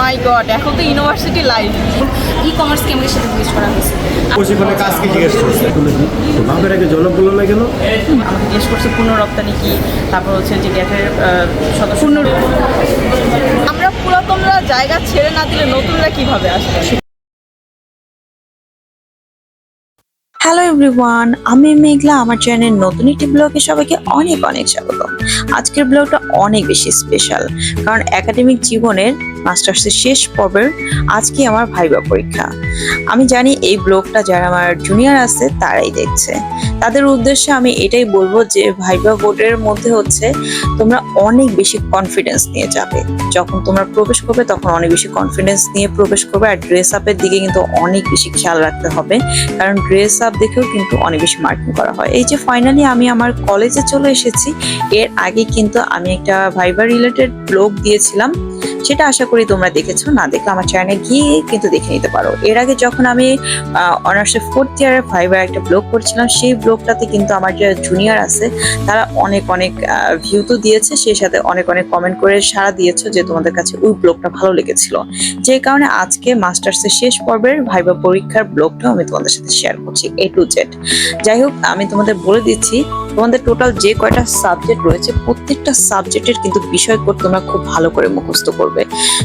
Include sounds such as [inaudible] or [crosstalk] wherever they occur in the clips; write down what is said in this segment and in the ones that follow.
মাই god এখন তো university life ই কমার্স কেমনের সাথে জিজ্ঞেস করা হয়েছে? প্রশিক্ষণের কাজ কি জিজ্ঞেস করছে। বাপের আগে জনক বলল না কেন? আমাকে জিজ্ঞেস করছে পূর্ণ রপ্তানি কি? তারপর হচ্ছে যে গ্যাসের গ্যাটের সদস্য আমরা পুরাতনরা জায়গা ছেড়ে না দিলে নতুনরা কীভাবে আসবে? হ্যালো এভরিওয়ান আমি মেঘলা আমার চ্যানেল নতুন একটি ব্লগে সবাইকে অনেক অনেক স্বাগত আজকের ব্লগটা অনেক বেশি স্পেশাল কারণ একাডেমিক জীবনের মাস্টার্সের শেষ পর্বের আজকে আমার ভাইবা পরীক্ষা। আমি জানি এই ব্লগটা যারা আমার জুনিয়র আছে, তারাই দেখছে। তাদের উদ্দেশ্যে আমি এটাই বলব যে ভাইবা বোর্ডের মধ্যে হচ্ছে তোমরা অনেক বেশি কনফিডেন্স নিয়ে যাবে। যখন তোমরা প্রবেশ করবে, তখন অনেক বেশি কনফিডেন্স নিয়ে প্রবেশ করবে আর ড্রেস আপের দিকে কিন্তু অনেক বেশি খেয়াল রাখতে হবে। কারণ ড্রেস আপ দেখেও কিন্তু অনেক বেশি মার্কিং করা হয়। এই যে ফাইনালি আমি আমার কলেজে চলে এসেছি। এর আগে কিন্তু আমি একটা ভাইবার রিলেটেড ব্লগ দিয়েছিলাম। সেটা আশা করি তোমরা দেখেছ। না দেখলে আমার চ্যানেলে গিয়ে কিন্তু দেখে নিতে পারো। এর আগে যখন আমি অনার্সের ফোর্থ ইয়ারের ফাইবার একটা ব্লগ করছিলাম, সেই ব্লগটাতে কিন্তু আমার যে জুনিয়র আছে, তারা অনেক অনেক ভিউ তো দিয়েছে, সেই সাথে অনেক অনেক কমেন্ট করে সাড়া দিয়েছ যে তোমাদের কাছে ওই ব্লগটা ভালো লেগেছিল। যে কারণে আজকে মাস্টার্সের শেষ পর্বের ভাইবা পরীক্ষার ব্লগটাও আমি তোমাদের সাথে শেয়ার করছি এ টু জেড যাই হোক, আমি তোমাদের বলে দিচ্ছি তোমাদের টোটাল যে কয়টা সাবজেক্ট রয়েছে, প্রত্যেকটা সাবজেক্টের কিন্তু বিষয় করে তোমরা খুব ভালো করে মুখস্থ করবে।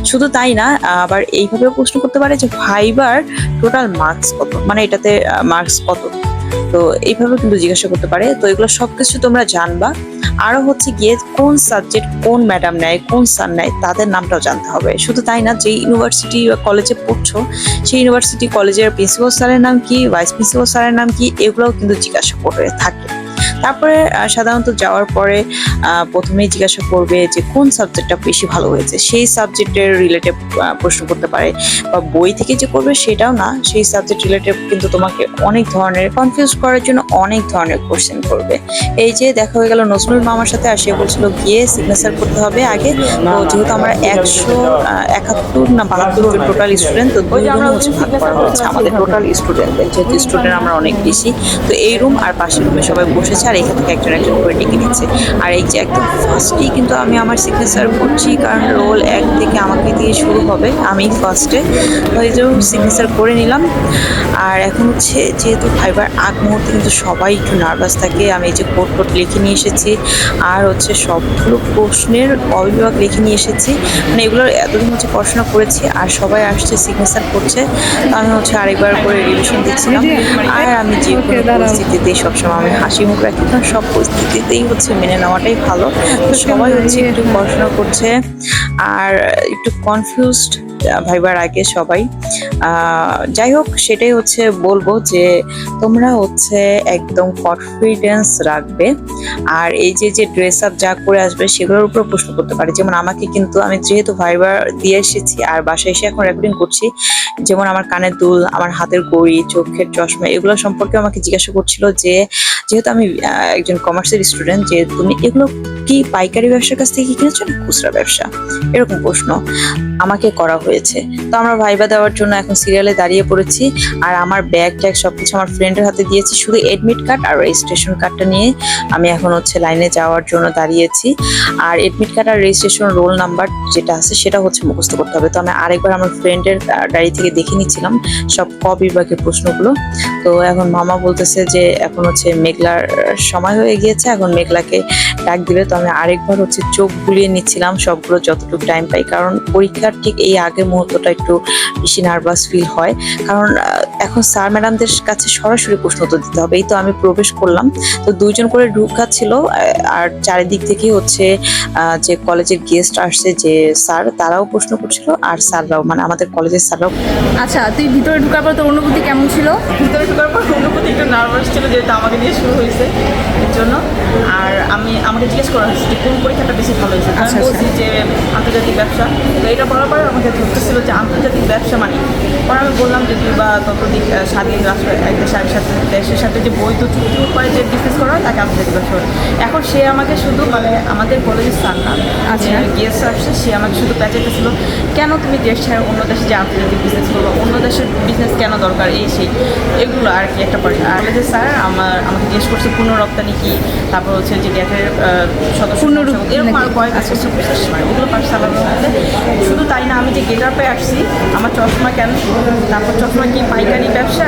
শুধু তাই না, আবার এইভাবেও প্রশ্ন করতে পারে যে ভাইবার টোটাল মার্কস কত? মানে এটাতে মার্কস কত? তো এইভাবে কিন্তু জিজ্ঞাসা করতে পারে। তো এগুলো সব কিছু তোমরা জানবা। আরও হচ্ছে গিয়ে কোন সাবজেক্ট কোন ম্যাডাম নেয়, কোন স্যার নেয়, তাদের নামটাও জানতে হবে। শুধু তাই না যে ইউনিভার্সিটি বা কলেজে পড়ছো, সেই ইউনিভার্সিটি কলেজের প্রিন্সিপাল স্যারের নাম কি ভাইস প্রিন্সিপাল স্যারের নাম কি, এগুলোও কিন্তু জিজ্ঞাসা করে থাকে। তারপরে সাধারণত যাওয়ার পরে প্রথমেই জিজ্ঞাসা করবে যে কোন সাবজেক্টটা বেশি ভালো হয়েছে সেই সাবজেক্টের রিলেটেড প্রশ্ন করতে পারে বা বই থেকে যে করবে সেটাও না সেই সাবজেক্ট রিলেটেড কিন্তু তোমাকে অনেক ধরনের কনফিউজ করার জন্য অনেক ধরনের কোশ্চেন করবে এই যে দেখা হয়ে গেল নজরুল মামার সাথে আর সে বলছিল গিয়ে সিগনেচার করতে হবে আগে তো যেহেতু আমরা একশো একাত্তর না বাহাত্তর জন টোটাল স্টুডেন্ট তো দুই রুম হচ্ছে ভাগ করা হয়েছে আমাদের টোটাল স্টুডেন্টদের যেহেতু স্টুডেন্ট আমরা অনেক বেশি তো এই রুম আর পাশের রুমে সবাই বসেছে আর এখান থেকে একজন একজন করে ডেকে নিচ্ছে। আর এই যে একদম ফার্স্টেই কিন্তু আমি আমার সিগনেচার করছি কারণ রোল এক থেকে আমাকে দিয়ে শুরু হবে আমি ফার্স্টে এই যে সিগনেচার করে নিলাম। আর এখন হচ্ছে যেহেতু ফাইবার আগ মুহূর্তে কিন্তু সবাই একটু নার্ভাস থাকে আমি এই যে কোট কোড লিখে নিয়ে এসেছি। আর হচ্ছে সবগুলো প্রশ্নের অবিভাগ লিখে নিয়ে এসেছি। মানে এগুলো এতদিন হচ্ছে পড়াশোনা করেছি আর সবাই আসছে সিগনেচার করছে। আমি হচ্ছে আরেকবার করে রিভিশন দিচ্ছিলাম। আর আমি যে কোনো পরিস্থিতিতেই সবসময় আমি হাসি মুখ রাখি সব পরিস্থিতিতেই হচ্ছে মেনে নেওয়াটাই ভালো। সবাই হচ্ছে একটু পড়াশোনা করছে আর একটু কনফিউজড ভাইবার আগে সবাই। যাই হোক সেটাই হচ্ছে বলব যে তোমরা হচ্ছে একদম কনফিডেন্স রাখবে আর এই যে যে ড্রেস আপ যা করে আসবে সেগুলোর উপর প্রশ্ন করতে পারে। যেমন আমাকে কিন্তু আমি যেহেতু ভাইবার দিয়ে এসেছি আর বাসায় এসে এখন রেকর্ডিং করছি যেমন আমার কানের দুল আমার হাতের গড়ি চোখের চশমা এগুলো সম্পর্কে আমাকে জিজ্ঞাসা করছিল যে যেহেতু আমি একজন কমার্সের স্টুডেন্ট যে তুমি এগুলো কি পাইকারি ব্যবসার কাছ থেকে কিনেছো না খুচরা ব্যবসা? এরকম প্রশ্ন আমাকে করা হয়েছে। তো আমরা ভাইবা দেওয়ার জন্য এখন সিরিয়ালে দাঁড়িয়ে পড়েছি। আর আমার ব্যাগ ট্যাগ সব কিছু আমার ফ্রেন্ডের হাতে দিয়েছি। শুধু এডমিট কার্ড আর রেজিস্ট্রেশন কার্ডটা নিয়ে আমি এখন হচ্ছে লাইনে যাওয়ার জন্য দাঁড়িয়েছি। আর এডমিট কার্ড আর রেজিস্ট্রেশন রোল নাম্বার যেটা আছে সেটা হচ্ছে মুখস্থ করতে হবে। তো আমি আরেকবার আমার ফ্রেন্ডের ডায়েরি থেকে দেখে নিচ্ছিলাম সব ক বিভাগের প্রশ্নগুলো। তো এখন মামা বলতেছে যে এখন হচ্ছে মেঘলার সময় হয়ে গিয়েছে। এখন মেঘলাকে ডাক দিবে। তো আমি আরেকবার হচ্ছে চোখ বুলিয়ে নিচ্ছিলাম সবগুলো যতটুকু টাইম পাই। কারণ পরীক্ষার ঠিক এই আগে মুহূর্তটা একটু বেশি নার্ভাস ফিল হয়। কারণ এখন স্যার ম্যাডামদের কাছে সরাসরি প্রশ্ন উত্তর দিতে হবে। এই তো আমি প্রবেশ করলাম। তো দুইজন করে ঢুকাচ্ছিল আর চারিদিক থেকে হচ্ছে যে কলেজের গেস্ট আসছে যে স্যার তারাও প্রশ্ন করছিল আর স্যাররাও মানে আমাদের কলেজের স্যাররাও। আচ্ছা তুই ভিতরে ঢোকার পর তোর অনুভূতি কেমন ছিল? ভিতরে ঢোকার পর অনুভূতি একটু নার্ভাস ছিল যেহেতু আমাকে দিয়ে শুরু হয়েছে এর জন্য। আর আমি আমাকে জিজ্ঞেস করা হয়েছে যে কোন পরীক্ষাটা বেশি ভালো হয়েছে আমি আচ্ছা, বলছি যে আন্তর্জাতিক ব্যবসা তো এটা বলার পরে আমাকে ধরতেছিল যে আন্তর্জাতিক ব্যবসা মানে পরে আমি বললাম যে তুই বা ততদিক স্বাধীন রাষ্ট্র এক দেশের সাথে দেশের সাথে যে বৈধ চুক্তি উপায় যে বিজনেস করা হয় তাকে আন্তর্জাতিক ব্যবসা। এখন সে আমাকে শুধু মানে আমাদের কলেজের স্যার না আচ্ছা। গিয়েছে আসছে সে আমাকে শুধু প্যাচাইতেছিল কেন তুমি দেশ ছেড়ে অন্য দেশে যে আন্তর্জাতিক বিজনেস করব? অন্য দেশের বিজনেস কেন দরকার? এই সেই। এগুলো আর কি একটা পয়েন্ট আর যে স্যার আমার আমাকে জিজ্ঞেস করছে পূর্ণ রপ্তানি কি? তারপর হচ্ছে যে গ্যাটের সদস্য পূর্ণরূপ এরকম নাকি? আরও কয়েক আছে ওগুলো পারছে আলাদা আলাদা। শুধু তাই না আমি যে গেট আপে আসছি আমার চশমা কেন? তারপর চশমা কি পাইকারি ব্যবসা?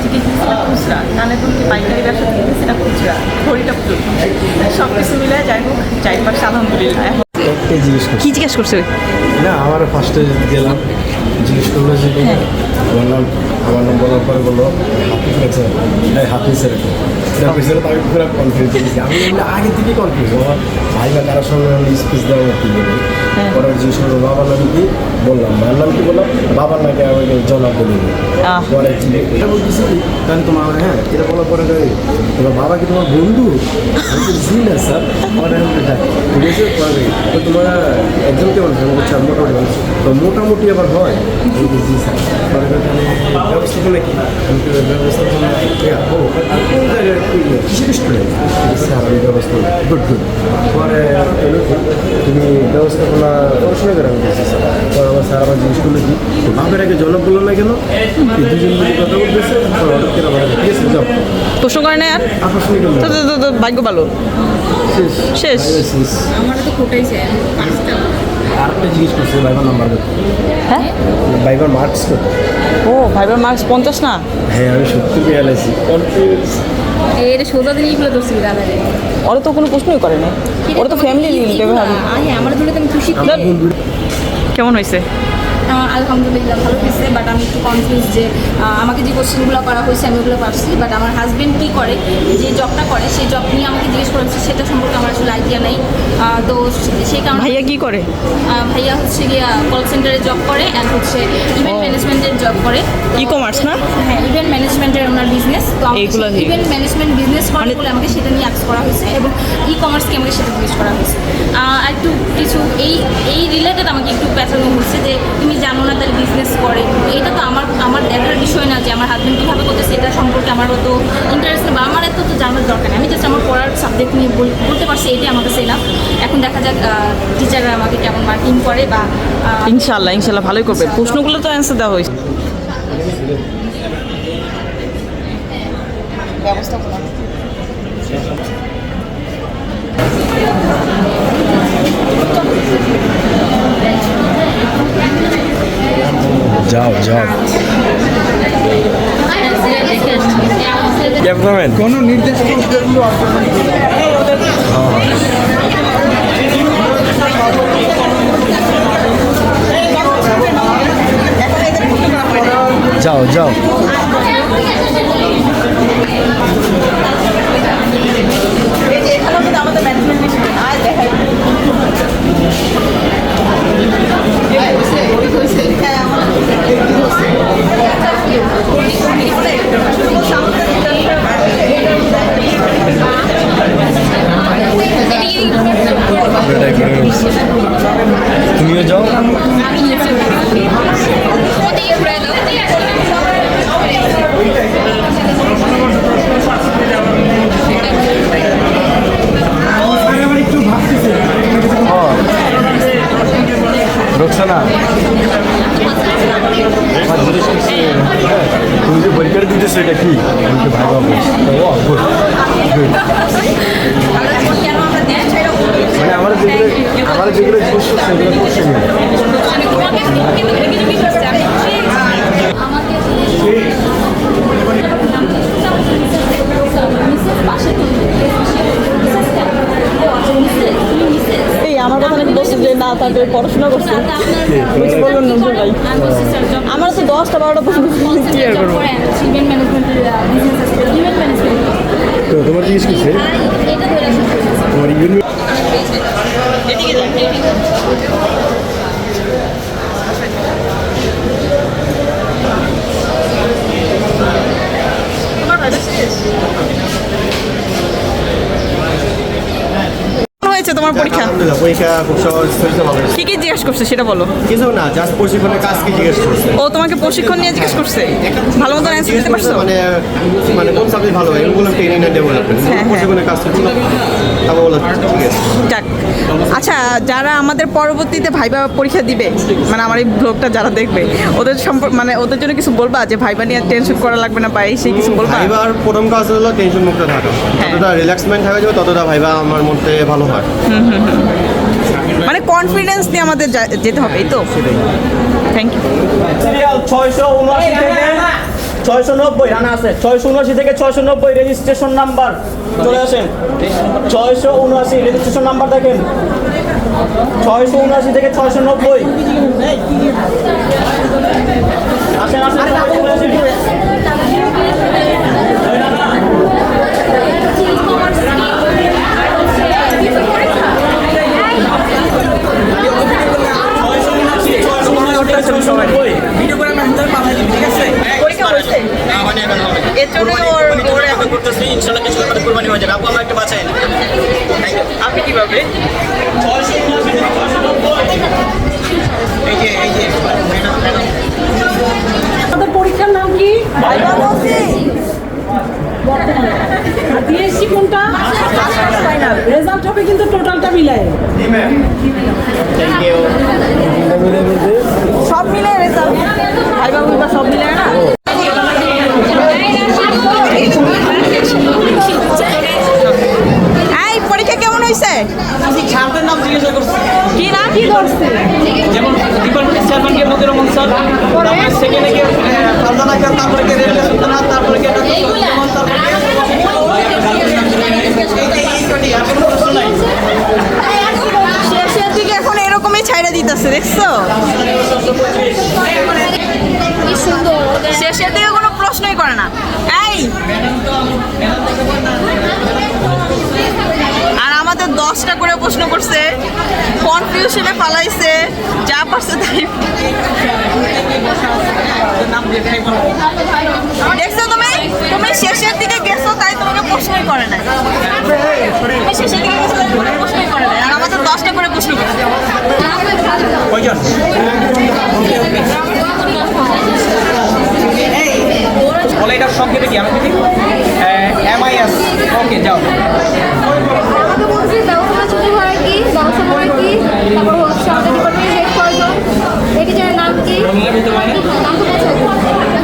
থেকে না খুচরা। কানে কি পাইকারি ব্যবসা থেকে না খুচরা। ঘড়িটা সব কিছু মিলে যাই হোক পারছে আলহামদুলিল্লাহ। কি জিজ্ঞেস করছে? না আমার ফার্স্টে গেলাম। জিজ্ঞেস করল যে বললাম আমার নাম বলার পরে বলল হাতি ফেলেছে হ্যাঁ আমি পুরো কনফিউজ হয়েছি আমি আগে থেকে কনফিউজ আমার ভাই বা কারোর সঙ্গে আমি স্পিচ দেওয়া কি বলি? পরে জিজ্ঞেস করল বাবার নাম কি বললাম মায়ের নাম কি বললাম? বাবার নাকি আমাকে জনাব বলি পরে এটা বলতেছি কি? তাহলে তোমার হ্যাঁ এটা বলার পরে তোমার বাবা কি তোমার বন্ধু? জি না স্যার। পরে হ্যাঁ ঠিক আছে পরে তো তোমার একজন কেমন মোটামুটি তো মোটামুটি আবার হয়। জি স্যার পরে বলে, "তাহলে ব্যবস্থাপনা কি ব্যবস্থাপনা কিসের স্টুডেন্ট স্যার আমি ব্যবস্থাপনা গুড গুড পরে তুমি ব্যবস্থাপনা পড়াশোনা করে আমি বলছি স্যার পরে আমার স্যার আমার করল কি বাপের আগে জনক বলল না কেন দুজন মিলে কথা বলতেছে পরে হঠাৎ করে আমার ঠিক আছে যাও প্রশ্ন করে না আর ভাগ্য ভালো। শেষ। শেষ। আমার তো খোটাইছে পাঁচটা আরেকটা জিজ্ঞেস করছে ভাইবার নাম্বার কত হ্যাঁ? ভাইবার মার্কস কত ও ভাইবার মার্কস পঞ্চাশ না? হ্যাঁ আমি সত্যি পেয়ে এলাইছি কনফিউজ এটা সোজা দিনই এগুলো ধরছি দাদারে ওরা তো কোনো প্রশ্নই করে না ওরা তো ফ্যামিলি নিয়ে হ্যাঁ আমার ধরে তো আমি খুশি। কেমন হয়েছে? আলহামদুলিল্লাহ ভালো হয়েছে বাট আমি একটু কনফিউজ যে আমাকে যে কোশ্চেনগুলো করা হয়েছে আমি ওগুলো পারছি বাট আমার হাজব্যান্ড কী করে যে জবটা করে সেই জব নিয়ে আমাকে জিজ্ঞেস করেছে সেটা সম্পর্কে আমার আসলে আইডিয়া নেই। তো সেই কারণে ভাইয়া কী করে? ভাইয়া হচ্ছে গিয়া কল সেন্টারে জব করে অ্যান্ড হচ্ছে ইভেন্ট ম্যানেজমেন্টের জব করে। ই কমার্স না? হ্যাঁ ইভেন্ট ম্যানেজমেন্টের ওনার বিজনেস তো ইভেন্ট ম্যানেজমেন্ট বিজনেস করে বলে আমাকে সেটা নিয়ে আক্স করা হয়েছে এবং ই কমার্সকে আমাকে সেটা জিজ্ঞেস করা হয়েছে। আর একটু কিছু এই এই রিলেটেড আমাকে একটু পেঁচানো হচ্ছে যে তুমি জানো না তাহলে বিজনেস করে। এটা তো আমার আমার দেখার বিষয় না যে আমার হাজব্যান্ড কীভাবে করতে সেটা সম্পর্কে আমার অত ইন্টারেস্ট বা আমার এত তো জানার দরকার নেই। আমি জাস্ট আমার পড়ার সাবজেক্ট নিয়ে বল- বলতে পারছি এটাই আমার কাছে এলাম এখন দেখা যাক টিচাররা আমাকে কেমন মার্কিং করে বা ইনশাল্লাহ ইনশাল্লাহ ভালোই করবে। প্রশ্নগুলো তো অ্যান্সার দেওয়া হয়েছে। যাও যাও। ক্যামেরাম্যান কোনো নির্দেশ যাও যাও [laughs] এই যে এখানেও কিন্তু আমাদের ম্যানেজমেন্ট আয় দেখাই এটাই করে নিচ্ছি। তুমিও যাও একটু ভাবতেছে রোকসানা আমার জিজ্ঞেস করছে, হ্যাঁ, তুমি যে পরীক্ষাটা দিতেছো এটা কি আমি তো ভাই বাবু ও good, good। কেন আমরা দেখ মানে আমার যেগুলো আমার যেগুলো জিজ্ঞেস করছে সেগুলো করছে না এই আমার কথা নাকি বলছে যে না তাকে পড়াশোনা করছে বুঝে বলবেন নজরুল ভাই? আমার তো দশটা বারোটা প্রশ্ন ক্লিয়ার করব? ইভেন্ট ম্যানেজমেন্টের বিজনেস আছে। ইভেন্ট ম্যানেজমেন্ট তো তোমার জিজ্ঞেস করছে তোমার ইউনি কেমন হয়েছে তোমার পরীক্ষা? পরীক্ষা খুব সহজ। কি কি জিজ্ঞেস করছে সেটা বলো। কিছু না জাস্ট প্রশিক্ষণের কাজ কি জিজ্ঞেস করছে। ও তোমাকে প্রশিক্ষণ নিয়ে জিজ্ঞেস করছে? ভালো মতো অ্যান্সার দিতে পারছ? মানে মানে কোন সাবজেক্ট ভালো হয়? Training and development. প্রশিক্ষণের কাজ করছিল তারপর বললাম ঠিক আছে। যাক। আচ্ছা যারা আমাদের পরবর্তীতে ভাইবা পরীক্ষা দিবে মানে আমার এই ব্লগটা যারা দেখবে ওদের সম্পর্ক মানে ওদের জন্য কিছু বলবা যে ভাইবা নিয়ে টেনশন করা লাগবে না বা এই সেই কিছু বলবা? ভাইবার প্রথম কাজ হলো টেনশন মুক্ত থাকা। হ্যাঁ। যতটা রিল্যাক্সমেন্ট থাকা যাবে ততটা ভাইবা আমার মধ্যে ভালো হয়। মানে কনফিডেন্স নিয়ে আমাদের যেতে হবে এই তো? থ্যাংক ইউ ছয়শো উনআশি থেকে ছয়শো নব্বই রানা আছে। ছয়শো উনআশি থেকে ছয়শো নব্বই রেজিস্ট্রেশন নাম্বার চলে আসেন। ছয়শো উনআশি রেজিস্ট্রেশন নাম্বার দেখেন। ছয়শো উনআশি থেকে ছয়শো নব্বই। আসেন আসেন চলে আসেন। ছয়শো উনআশি ছয়শো উনআশি থেকে ঠিক আছে পরীক্ষা হয়েছে এর জন্য ওর ওর এখন করতেছি ইনশাল্লাহ কিছু ব্যাপারে কুরবানি হয়ে যাবে আপু আমার একটা বাঁচাই আপনি কীভাবে ছয়শো উনআশি থেকে ছয়শো পরীক্ষার নাম কি ভাইবা বলছি দিয়েছি কোনটা? রেজাল্ট হবে কিন্তু টোটালটা মিলায় সব মিলে রেজাল্ট। ভাই বাবু সব মিলে না এই নাম জিজ্ঞাসা করছি কি নাম কি ধরছে যেমন সেকেন্ডে কে তারপরে কে তারপরে কে দিকে এখন এরকমই ছাইড়া দিতেছে দেখছ শেষের দিকে কোনো প্রশ্নই করে না। এই! আর আমাদের দশটা করে প্রশ্ন করছে, কনফিউশনে পালাইছে, যা পারছে তাই দেখছ তুমি? তুমি শেষের দিকে গেছো, তাই তোমাকে প্রশ্নই করে না শেষের দিকে গেছো প্রশ্নই করে না আর আমাদের দশটা করে প্রশ্ন করছে। বলে এটার সংক্ষেপে কি? আমি যদি এম আই এস ওকে যাও। টিচারের নাম কি? নাম তো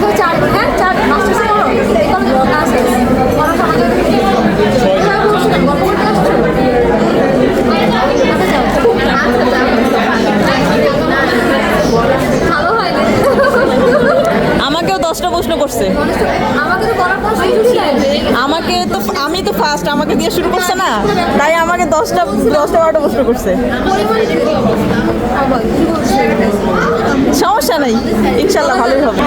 তো চার হ্যাঁ চার মাস্টার্সে করো এই কত ক্লাস পড়া সমাজে এভাবে বলছিলাম গল্প করতে আসছো আচ্ছা যাও আচ্ছা যাও ভালো হয় না আমাকেও দশটা প্রশ্ন করছে আমাকে তো করার পর সুযোগ দেয় আমাকে তো আমি তো ফার্স্ট আমাকে দিয়ে শুরু করছে না তাই আমাকে দশটা দশটা বারোটা প্রশ্ন করছে পরিমাণে কি আবার কি বলছে সমস্যা নাই ইনশাল্লাহ ভালোই হবে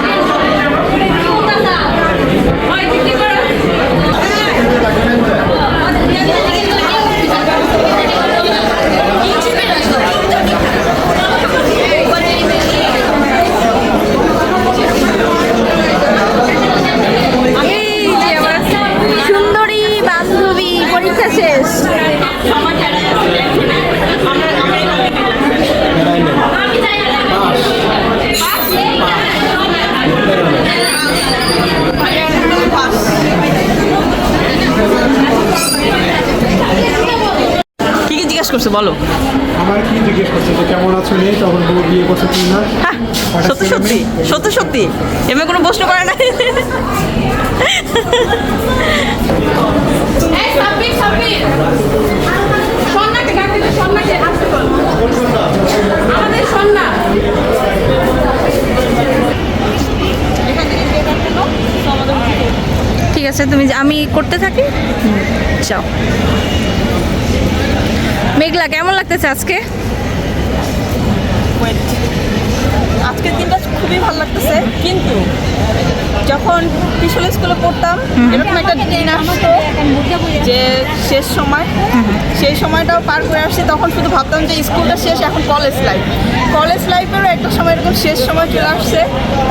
সুন্দরী বান্ধবী পরীক্ষা শেষ কি কি জিজ্ঞেস করছে বলো। আমার কি জিজ্ঞেস করছে? যে কেমন আছো নেই তখন বউ বিয়ে করছে কি না হ্যাঁ সত্যি সত্যি সত্যি সত্যি। এমনি কোনো প্রশ্ন করে না আমাদের সন্না। ঠিক আছে তুমি আমি করতে থাকি? যাও। মেঘলা কেমন লাগতেছে আজকে? আজকের দিনটা খুবই ভালো লাগতেছে কিন্তু যখন ত্রিশূল স্কুলে পড়তাম এরকম একটা দিন আসতো যে শেষ সময় সেই সময়টাও পার করে আসছি তখন শুধু ভাবতাম যে স্কুলটা শেষ এখন কলেজ লাইফ কলেজ লাইফেরও একটা সময় এরকম শেষ সময় চলে আসছে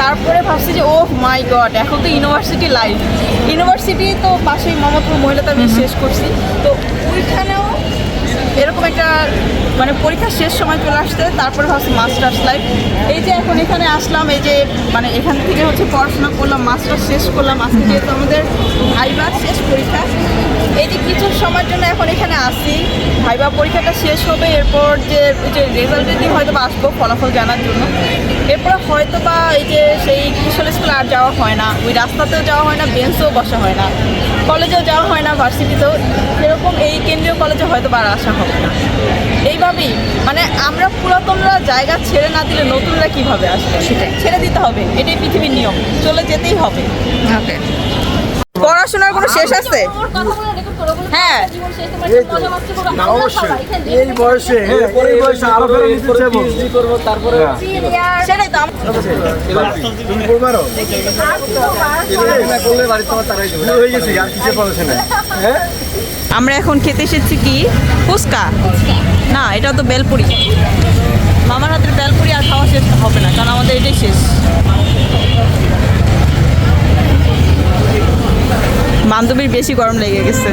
তারপরে ভাবছি যে ও মাই গড এখন তো ইউনিভার্সিটি লাইফ ইউনিভার্সিটি তো পাশেই মমতপুর মহিলা তো আমি শেষ করছি তো ওইখানেও এরকম একটা মানে পরীক্ষা শেষ সময় চলে আসতে তারপরে ভাবছি মাস্টার্স লাইফ এই যে এখন এখানে আসলাম, এই যে মানে এখান থেকে হচ্ছে পড়াশোনা করলাম মাস্টার্স শেষ করলাম। আজকে যেহেতু আমাদের ভাইবা শেষ পরীক্ষা, এই যে কিছু সময়ের জন্য এখন এখানে আসি। ভাইবা পরীক্ষাটা শেষ হবে, এরপর যে যে রেজাল্টের দিন হয়তো বা আসব ফলাফল জানার জন্য। এরপর হয়তো বা এই যে সেই কিশোর স্কুলে আর যাওয়া হয় না, ওই রাস্তাতেও যাওয়া হয় না বেঞ্চেও বসা হয় না। কলেজেও যাওয়া হয় না ভার্সিটিতেও। সেরকম এই কেন্দ্রীয় কলেজে হয়তো বার আসা হবে না। এইভাবেই মানে আমরা পুরাতনরা জায়গা ছেড়ে না দিলে নতুনরা কীভাবে আসবে? সেটাই। ছেড়ে দিতে হবে এটাই পৃথিবীর নিয়ম। চলে যেতেই হবে। ওকে পড়াশোনার কোনো শেষ আছে? হ্যাঁ। এই বয়সে হ্যাঁ এই বয়সে আরও ফেরা নিতে চাইব। করব তারপরে সেটাই তো তুমি করলে বাড়ি তোমার তারাই হয়ে গেছে আর পড়াশোনা? হ্যাঁ? আমরা এখন খেতে এসেছি কি? ফুচকা। না এটা তো বেলপুরি। মামার হাতের বেলপুরি আর খাওয়া শেষ হবে না কারণ আমাদের এটাই শেষ। বান্ধবীর বেশি গরম লেগে গেছে।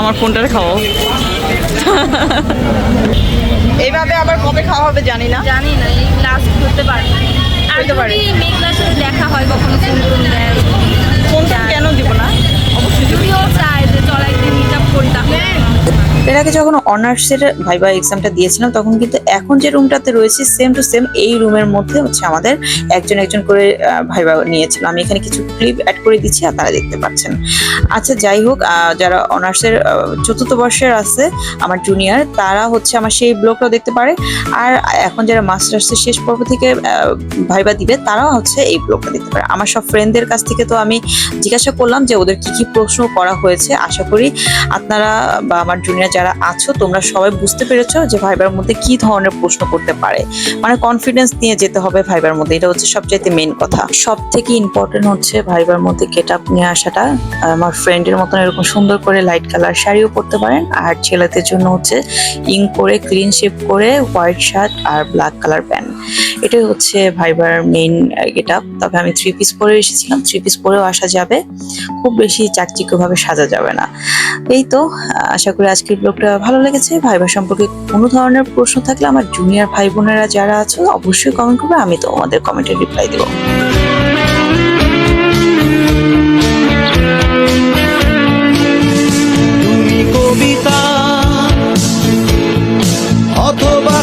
আমার ফোনটারে খাওয়াও। এইভাবে আবার কবে খাওয়া হবে জানি না। জানি না, এই লাস্ট করতে পারে আর হতে পারে। যদি মেঘলার সাথে দেখা হয় কখনো ফোন টোন দেয় ফোনটা কেন দিব না অবশ্যই দিব। যদিও চায় যে চল একদিন মিট আপ করি তাহলে এর আগে যখন অনার্সের ভাইবা এক্সামটা দিয়েছিলাম, তখন কিন্তু এখন যে রুমটাতে রয়েছে সেম টু সেম এই রুমের মধ্যে হচ্ছে আমাদের একজন একজন করে ভাইবা নিয়েছিল। আমি এখানে কিছু ক্লিপ অ্যাড করে দিচ্ছি, আর তারা দেখতে পাচ্ছেন। আচ্ছা যাই হোক যারা অনার্সের চতুর্থ বর্ষের আছে, আমার জুনিয়র তারা হচ্ছে আমার সেই ব্লগটাও দেখতে পারে। আর এখন যারা মাস্টার্সের শেষ পর্ব থেকে ভাইবা দিবে, তারাও হচ্ছে এই ব্লগটা দেখতে পারে। আমার সব ফ্রেন্ডদের কাছ থেকে তো আমি জিজ্ঞাসা করলাম যে ওদের কি কি প্রশ্ন করা হয়েছে। আশা করি আপনারা বা আমার জুনিয়র যারা আছো, তোমরা সবাই বুঝতে পেরেছ যে ভাইবার মধ্যে কি ধরনের প্রশ্ন করতে পারে। মানে কনফিডেন্স নিয়ে যেতে হবে ভাইবার মধ্যে, এটা হচ্ছে সবচাইতে মেন কথা। সব থেকে ইম্পর্টেন্ট হচ্ছে ভাইবার মধ্যে গেট আপ নিয়ে আসাটা। আমার ফ্রেন্ডের মতন এরকম সুন্দর করে লাইট কালার শাড়িও পরতে পারেন, আর ছেলেদের জন্য হচ্ছে ইং করে ক্লিন শেপ করে হোয়াইট শার্ট আর ব্ল্যাক কালার প্যান্ট এটাই হচ্ছে ভাইবার মেইন গেট আপ তবে আমি থ্রি পিস পরে এসেছিলাম। থ্রি পিস পরেও আসা যাবে। খুব বেশি চাকচিক্যভাবে সাজা যাবে না। এই তো আশা করি আজকের ব্লগটা ভালো লেগেছে। ভাইবার সম্পর্কে কোনো ধরনের প্রশ্ন থাকলে আমার জুনিয়র ভাই বোনেরা যারা আছে, অবশ্যই কমেন্ট করবে। আমি তো আমাদের কমেন্টে রিপ্লাই দেবো। কবিতা অথবা